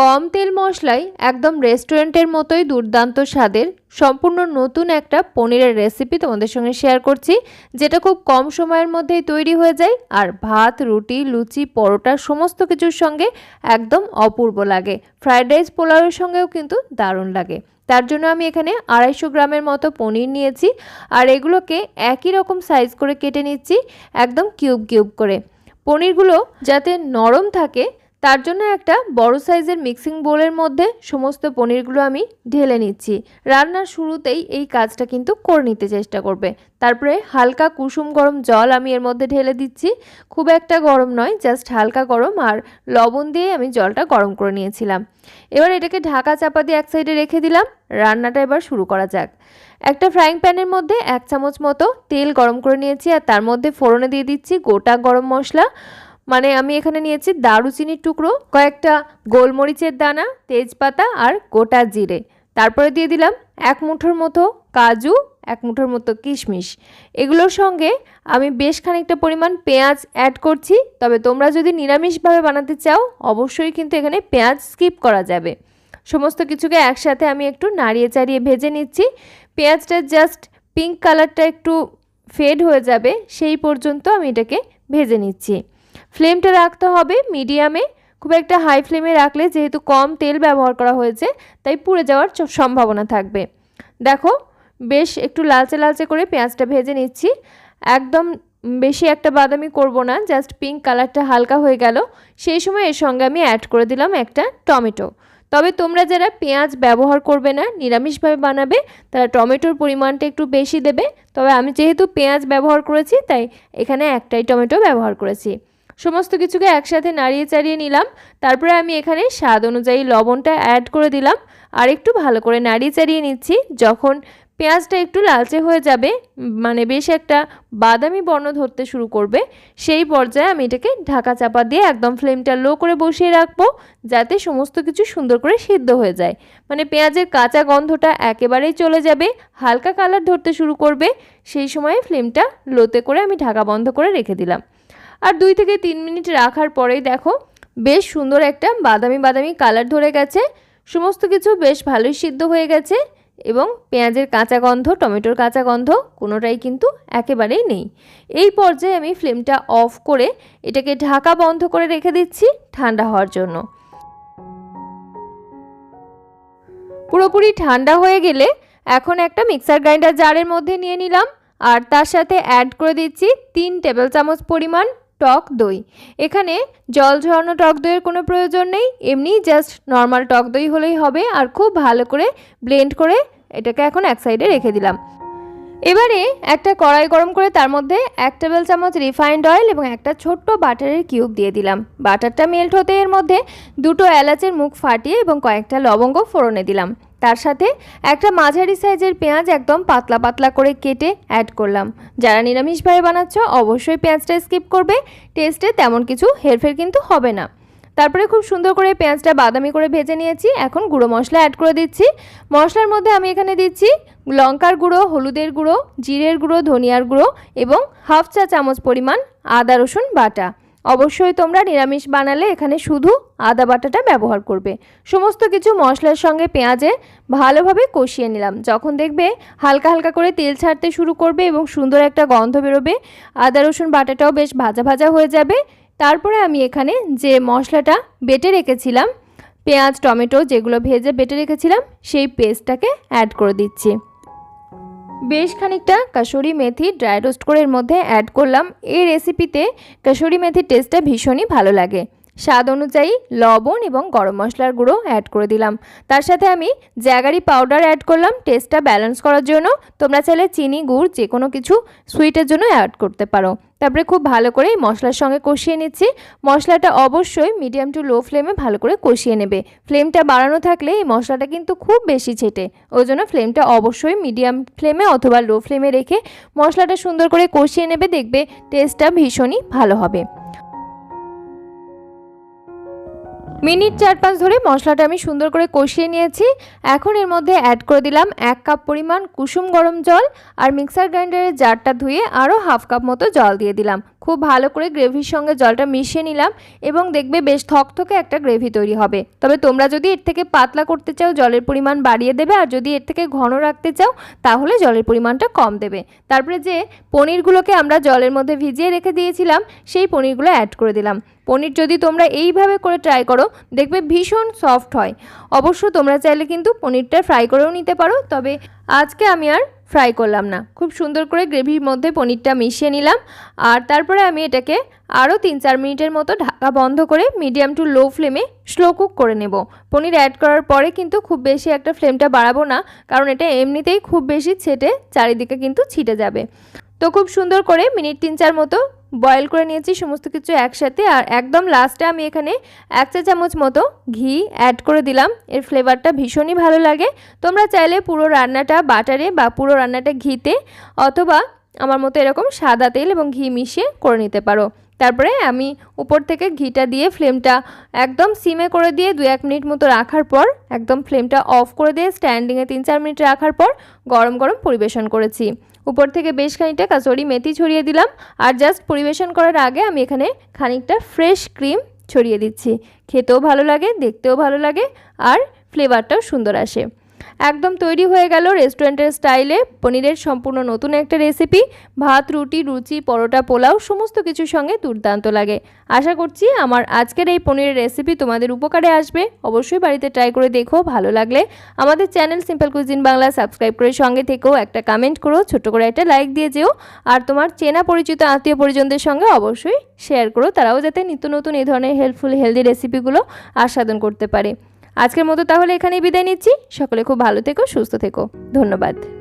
কম তেল মশলায় একদম রেস্টুরেন্টের মতোই দুর্দান্ত স্বাদের, সম্পূর্ণ নতুন একটা পনিরের রেসিপি তোমাদের সঙ্গে শেয়ার করছি, যেটা খুব কম সময়ের মধ্যেই তৈরি হয়ে যায়, আর ভাত, রুটি, লুচি, পরোটা সমস্ত কিছুর সঙ্গে একদম অপূর্ব লাগে। ফ্রায়েড রাইস পোলাওয়ের সঙ্গেও কিন্তু দারুণ লাগে। তার জন্য আমি এখানে আড়াইশো গ্রামের মতো পনির নিয়েছি, আর এগুলোকে একই রকম সাইজ করে কেটে নিচ্ছি, একদম কিউব কিউব করে। পনিরগুলো যাতে নরম থাকে তার জন্য একটা বড় সাইজের মিক্সিং বোলের মধ্যে সমস্ত পনিরগুলো আমি ঢেলে নিচ্ছি। রান্নার শুরুতেই এই কাজটা কিন্তু করে নিতে চেষ্টা করবে। তারপরে হালকা কুসুম গরম জল আমি এর মধ্যে ঢেলে দিচ্ছি। খুব একটা গরম নয়, জাস্ট হালকা গরম আর লবণ দিয়ে আমি জলটা গরম করে নিয়েছিলাম। এবার এটাকে ঢাকা চাপা দিয়ে এক সাইডে রেখে দিলাম। রান্নাটা এবার শুরু করা যাক। একটা ফ্রাইং প্যানের মধ্যে এক চামচ মতো তেল গরম করে নিয়েছি আর তার মধ্যে ফোড়নে দিয়ে দিচ্ছি গোটা গরম মশলা। মানে আমি এখানে নিয়েছি দারুচিনির টুকরো, কয়েকটা গোলমরিচের দানা, তেজপাতা আর গোটা জিরে। তারপরে দিয়ে দিলাম এক মুঠোর মতো কাজু, এক মুঠোর মতো কিশমিশ। এগুলোর সঙ্গে আমি বেশ খানিকটা পরিমাণ পেঁয়াজ অ্যাড করছি, তবে তোমরা যদি নিরামিষভাবে বানাতে চাও, অবশ্যই কিন্তু এখানে পেঁয়াজ স্কিপ করা যাবে। সমস্ত কিছুকে একসাথে আমি একটু নাড়িয়ে চাড়িয়ে ভেজে নিচ্ছি। পেঁয়াজটা জাস্ট পিঙ্ক কালারটা একটু ফেড হয়ে যাবে, সেই পর্যন্ত আমি এটাকে ভেজে নিচ্ছি। ফ্লেমটা রাখতে হবে মিডিয়ামে খুব একটা হাই ফ্লেমে রাখলে যেহেতু কম তেল ব্যবহার করা হয়েছে, তাই পুড়ে যাওয়ার সম্ভাবনা থাকবে। দেখো, বেশ একটু লালচে লালচে করে পেঁয়াজটা ভেজে নিচ্ছি। একদম বেশি একটা বাদামি করব না জাস্ট পিঙ্ক কালারটা হালকা হয়ে গেল। সেই সময় এর সঙ্গে আমি অ্যাড করে দিলাম একটা টমেটো। তবে তোমরা যারা পেঁয়াজ ব্যবহার করবে না, নিরামিষভাবে বানাবে, তারা টমেটোর পরিমাণটা একটু বেশি দেবে। তবে আমি যেহেতু পেঁয়াজ ব্যবহার করেছি, তাই এখানে একটাই টমেটো ব্যবহার করেছি। সমস্ত কিছুকে একসাথে নাড়িয়ে চাড়িয়ে নিলাম। তারপরে আমি এখানে স্বাদ অনুযায়ী লবণটা অ্যাড করে দিলাম। আর একটু ভালো করে নাড়িয়ে চাড়িয়ে নিচ্ছি। যখন পেঁয়াজটা একটু লালচে হয়ে যাবে মানে বেশ একটা বাদামি বর্ণ ধরতে শুরু করবে, সেই পর্যায়ে আমি এটাকে ঢাকা চাপা দিয়ে একদম ফ্লেমটা লো করে বসিয়ে রাখব, যাতে সমস্ত কিছু সুন্দর করে সিদ্ধ হয়ে যায়। মানে পেঁয়াজের কাঁচা গন্ধটা একেবারেই চলে যাবে, হালকা কালার ধরতে শুরু করবে, সেই সময়ে ফ্লেমটা লোতে করে আমি ঢাকা বন্ধ করে রেখে দিলাম। আর দুই থেকে তিন মিনিট রাখার পরেই দেখো, বেশ সুন্দর একটা বাদামি বাদামি কালার ধরে গেছে। সমস্ত কিছু বেশ ভালোই সিদ্ধ হয়ে গেছে এবং পেঁয়াজের কাঁচা গন্ধ, টমেটোর কাঁচা গন্ধ কোনোটাই কিন্তু একেবারেই নেই। এই পর্যায়ে আমি ফ্লেমটা অফ করে এটাকে ঢাকা বন্ধ করে রেখে দিচ্ছি ঠান্ডা হওয়ার জন্য। পুরোপুরি ঠান্ডা হয়ে গেলে এখন একটা মিক্সার গ্রাইন্ডার জারের মধ্যে নিয়ে নিলাম। আর তার সাথে অ্যাড করে দিচ্ছি তিন টেবিল চামচ পরিমাণ টক দই। এখানে জল ঝরানো টক দইয়ের কোনো প্রয়োজন নেই, এমনি জাস্ট নর্মাল টক দই হলেই হবে আর খুব ভালো করে ব্লেন্ড করে এটাকে এখন এক সাইডে রেখে দিলাম। এবারে একটা কড়াই গরম করে তার মধ্যে এক টেবিল চামচ রিফাইন্ড অয়েল এবং একটা ছোট্ট বাটারের কিউব দিয়ে দিলাম। বাটারটা মেল্ট হতে এর মধ্যে দুটো এলাচের মুখ ফাটিয়ে এবং কয়েকটা লবঙ্গ ফোড়নে দিলাম। তার সাথে একটা মাঝারি সাইজের পেঁয়াজ একদম পাতলা পাতলা করে কেটে অ্যাড করলাম। যারা নিরামিষভাবে বানাচ্ছ, অবশ্যই পেঁয়াজটা স্কিপ করবে। টেস্টে তেমন কিছু হেরফের কিন্তু হবে না। তারপরে খুব সুন্দর করে পেঁয়াজটা বাদামি করে ভেজে নিয়েছি। এখন গুঁড়ো মশলা অ্যাড করে দিচ্ছি। মশলার মধ্যে আমি এখানে দিচ্ছি লঙ্কার গুঁড়ো, হলুদের গুঁড়ো, জিরের গুঁড়ো, ধনিয়ার গুঁড়ো এবং হাফ চা চামচ পরিমাণ আদা রসুন বাটা। অবশ্যই তোমরা নিরামিষ বানালে এখানে শুধু আদা বাটাটা ব্যবহার করবে। সমস্ত কিছু মশলার সঙ্গে পেঁয়াজে ভালোভাবে কষিয়ে নিলাম। যখন দেখবে হালকা হালকা করে তেল ছাড়তে শুরু করবে এবং সুন্দর একটা গন্ধ বেরোবে, আদা, রসুন বাটাটাও বেশ ভাজা ভাজা হয়ে যাবে। তারপরে আমি এখানে যে মশলাটা বেটে রেখেছিলাম, পেঁয়াজ, টমেটো যেগুলো ভেজে বেটে রেখেছিলাম, সেই পেস্টটাকে অ্যাড করে দিচ্ছি। বেশ খানিকটা কাসুরি মেথি ড্রাই রোস্ট করে এর মধ্যে অ্যাড করলাম। এই রেসিপিতে কাসুরি মেথির টেস্টটা ভীষণই ভালো লাগে। স্বাদ অনুযায়ী লবণ এবং গরম মশলার গুঁড়ো অ্যাড করে দিলাম। তার সাথে আমি জ্যাগারি পাউডার অ্যাড করলাম। টেস্টটা ব্যালেন্স করার জন্য তোমরা চাইলে চিনি, গুড় যে কোনো কিছু সুইটের জন্য অ্যাড করতে পারো। তারপরে খুব ভালো করে এই মশলার সঙ্গে কষিয়ে নিচ্ছি। মশলাটা অবশ্যই মিডিয়াম টু লো ফ্লেমে ভালো করে কষিয়ে নেবে। ফ্লেমটা বাড়ানো থাকলে এই মশলাটা কিন্তু খুব বেশি ছেটে। ওই জন্য ফ্লেমটা অবশ্যই মিডিয়াম ফ্লেমে অথবা লো ফ্লেমে রেখে মশলাটা সুন্দর করে কষিয়ে নেবে। দেখবে টেস্টটা ভীষণই ভালো হবে। মিনিট চার পাঁচ ধরে মশলাটা আমি সুন্দর করে কষিয়ে নিয়েছি। এখন এর মধ্যে অ্যাড করে দিলাম এক কাপ পরিমাণ কুসুম গরম জল আর মিক্সার গ্রাইন্ডারের জারটা ধুয়ে আরও হাফ কাপ মতো জল দিয়ে দিলাম। খুব ভালো করে গ্রেভির সঙ্গে জলটা মিশিয়ে নিলাম এবং দেখবে বেশ থকথকে একটা গ্রেভি তৈরি হবে। তবে তোমরা যদি এর থেকে পাতলা করতে চাও, জলের পরিমাণ বাড়িয়ে দেবে, আর যদি এর থেকে ঘন রাখতে চাও, তাহলে জলের পরিমাণটা কম দেবে। তারপরে যে পনিরগুলোকে আমরা জলের মধ্যে ভিজিয়ে রেখে দিয়েছিলাম, সেই পনিরগুলো অ্যাড করে দিলাম। পনির যদি তোমরা এইভাবে করে ট্রাই করো, দেখবে ভীষণ সফট হয়। অবশ্য তোমরা চাইলে কিন্তু পনিরটা ফ্রাই করেও নিতে পারো, তবে আজকে আমি আর ফ্রাই করলাম না। খুব সুন্দর করে গ্রেভির মধ্যে পনিরটা মিশিয়ে নিলাম। আর তারপরে আমি এটাকে আরও তিন চার মিনিটের মতো ঢাকা বন্ধ করে মিডিয়াম টু লো ফ্লেমে স্লো কুক করে নেব। পনির অ্যাড করার পরে কিন্তু খুব বেশি একটা ফ্লেমটা বাড়াবো না, কারণ এটা এমনিতেই খুব বেশি ছেটে চারিদিকে কিন্তু ছিটে যাবে। তো খুব সুন্দর করে মিনিট তিন চার মতো বয়েল করে নিয়েছি সমস্ত কিছু একসাথে। আর একদম লাস্টে আমি এখানে এক চা চামচ মতো ঘি অ্যাড করে দিলাম। এর ফ্লেভারটা ভীষণই ভালো লাগে। তোমরা চাইলে পুরো রান্নাটা বাটারে বা পুরো রান্নাটা ঘিতে অথবা আমার মতো এরকম সাদা তেল এবং ঘি মিশিয়ে করে নিতে পারো। তারপরে আমি উপর থেকে ঘিটা দিয়ে ফ্লেমটা একদম সিমে করে দিয়ে দু এক মিনিট মতো রাখার পর, একদম ফ্লেমটা অফ করে দিয়ে স্ট্যান্ডিংয়ে তিন চার মিনিট রাখার পর গরম গরম পরিবেশন করেছি। উপর থেকে বেশ খানিকটা কাসরি মেথি ছড়িয়ে দিলাম। আর জাস্ট পরিবেশন করার আগে আমি এখানে খানিকটা ফ্রেশ ক্রিম ছড়িয়ে দিচ্ছি। খেতেও ভালো লাগে, দেখতেও ভালো লাগে, আর ফ্লেভারটাও সুন্দর আসে। একদম তৈরি হয়ে গেল রেস্টুরেন্টের স্টাইলে। পনিরের সম্পূর্ণ নতুন একটা রেসিপি, ভাত, রুটি, রুচি, পরোটা, পোলাও, সমস্ত কিছুর সঙ্গে দুর্দান্ত লাগে। আশা করছি আমার আজকের এই পনিরের রেসিপি তোমাদের উপকারে আসবে। অবশ্যই বাড়িতে ট্রাই করে দেখো, ভালো লাগলে। আমাদের channel simple cuisine Bangla subscribe করে সঙ্গে থেকেও একটা কমেন্ট করো ছোট করে একটা লাইক দিয়ে যেও। আর তোমার চেনা পরিচিত আত্মীয় পরিজনদের সঙ্গে অবশ্যই শেয়ার করো, তারাও যাতে নিত্য নতুন এই ধরনের হেল্পফুল, হেলদি রেসিপিগুলো আস্বাদন করতে পারে। আজকের মতো তাহলে এখানেই বিদায় নিচ্ছি। সকলে খুব ভালো থেকো সুস্থ থেকো। ধন্যবাদ।